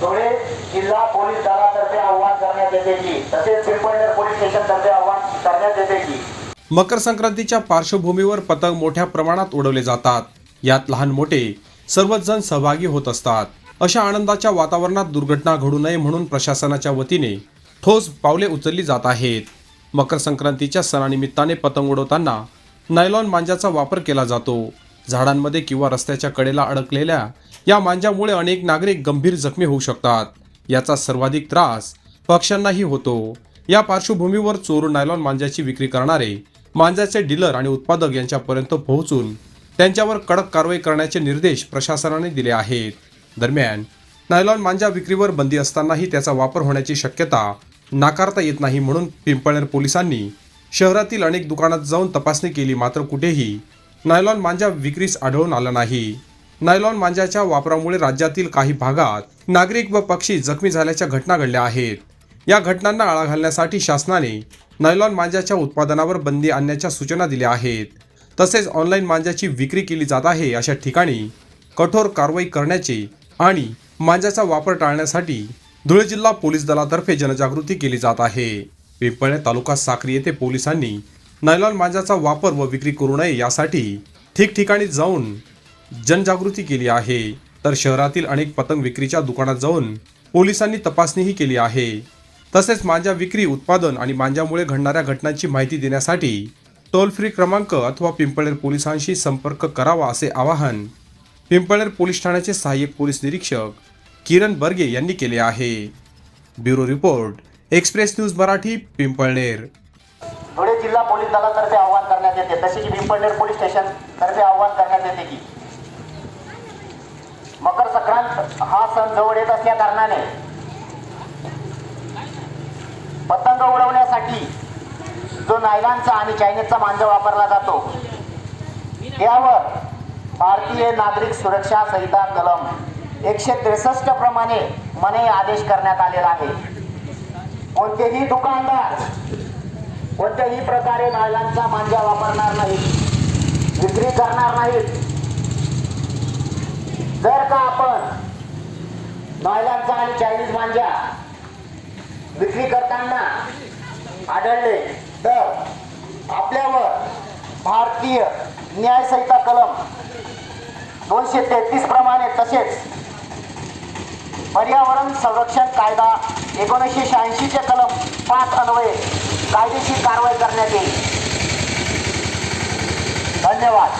जिल्हा पोलीस दलातर्फे आव्हान करण्यात येते की तसेच पिंपळनेर पोलीस स्टेशन तर्फे आव्हान करण्यात येते की मकर संक्रांतीच्या पार्श्वभूमीवर पतंग मोठ्या प्रमाणात उडवले जातात. यात लहान मोठे सर्वच जण सहभागी होत असतात. अशा आनंदाच्या वातावरणात दुर्घटना घडू नये म्हणून प्रशासनाच्या वतीने ठोस पावले उचलली जात आहेत. मकर संक्रांतीच्या सणानिमित्ताने पतंग उडवताना नायलॉन मांजाचा वापर केला जातो. झाडांमध्ये किंवा रस्त्याच्या कडेला अडकलेल्या या मांजामुळे अनेक नागरिक गंभीर जखमी होऊ शकतात. याचा सर्वाधिक त्रास पक्ष्यांनाही होतो. या पार्श्वभूमीवर चोरून नायलॉन मांजाची विक्री करणारे मांजाचे डीलर आणि उत्पादक यांच्यापर्यंत पोहोचून त्यांच्यावर कडक कारवाई करण्याचे निर्देश प्रशासनाने दिले आहेत. दरम्यान नायलॉन मांजा विक्रीवर बंदी असतानाही त्याचा वापर होण्याची शक्यता नाकारता येत नाही म्हणून पिंपळनेर पोलिसांनी शहरातील अनेक दुकानात जाऊन तपासणी केली मात्र कुठेही नायलॉन मांजा विक्रीस आढळून आला नाही. नायलॉन मांजाच्या वापरामुळे राज्यातील काही भागात नागरिक व पक्षी जखमी झाल्याच्या घटना घडल्या आहेत. या घटनांना आळा घालण्यासाठी शासनाने नायलॉन मांजाच्या उत्पादनावर बंदी आणण्याच्या सूचना दिल्या आहेत. तसेच ऑनलाईन मांजाची विक्री केली जात आहे अशा ठिकाणी कठोर कारवाई करण्याचे आणि मांजाचा वापर टाळण्यासाठी धुळे जिल्हा पोलीस दलातर्फे जनजागृती केली जात आहे. पिंपळे तालुका साक्री येथे पोलिसांनी नायलॉन मांजाचा वापर व विक्री करू नये यासाठी ठिकठिकाणी जाऊन जनजागृती केली आहे. तर शहरातील अनेक पतंग विक्रीच्या दुकानात जाऊन पोलिसांनी तपासणीही केली आहे. तसेच मांजा विक्री उत्पादन आणि मांजामुळे घडणाऱ्या घटनांची माहिती देण्यासाठी टोल फ्री क्रमांक अथवा पिंपळेर पोलिसांशी संपर्क करावा असे आवाहन पिंपळेर पोलीस ठाण्याचे सहाय्यक पोलीस निरीक्षक किरण बर्गे यांनी केले आहे. Bureau report Express News Marathi Pimpalner. Dhule जिल्हा पोलीस दलातर्फे आवाहन करण्यात येते. तसे की पिंपळनेर पोलीस स्टेशन तर्फे आवाहन करण्यात येते की मकर संक्रांत हा सण जवळ येत असल्या कारणाने पतंग उडवण्यासाठी जो नायलॉनचा आणि चायनीजचा मांजा वापरला जातो त्यावर भारतीय नागरिक सुरक्षा संहिता कलम एकशे त्रेसष्ट प्रमाणे मने आदेश करण्यात आलेला आहे. कोणतेही दुकानदार कोणत्याही प्रकारे नायलांचा मांजा वापरणार नाही विक्री करणार नाही जर का आपण नायलांचा आणि चायनीज मांजा विक्री करताना आढळले तर आपल्यावर भारतीय न्याय संहिता कलम दोनशे तेहतीस प्रमाणे तसेच पर्यावरण संरक्षण कायदा एकोणीसशे शहाऐंशीचे कलम पाच अन्वये कायदेशीर कारवाई करण्यात येईल. धन्यवाद.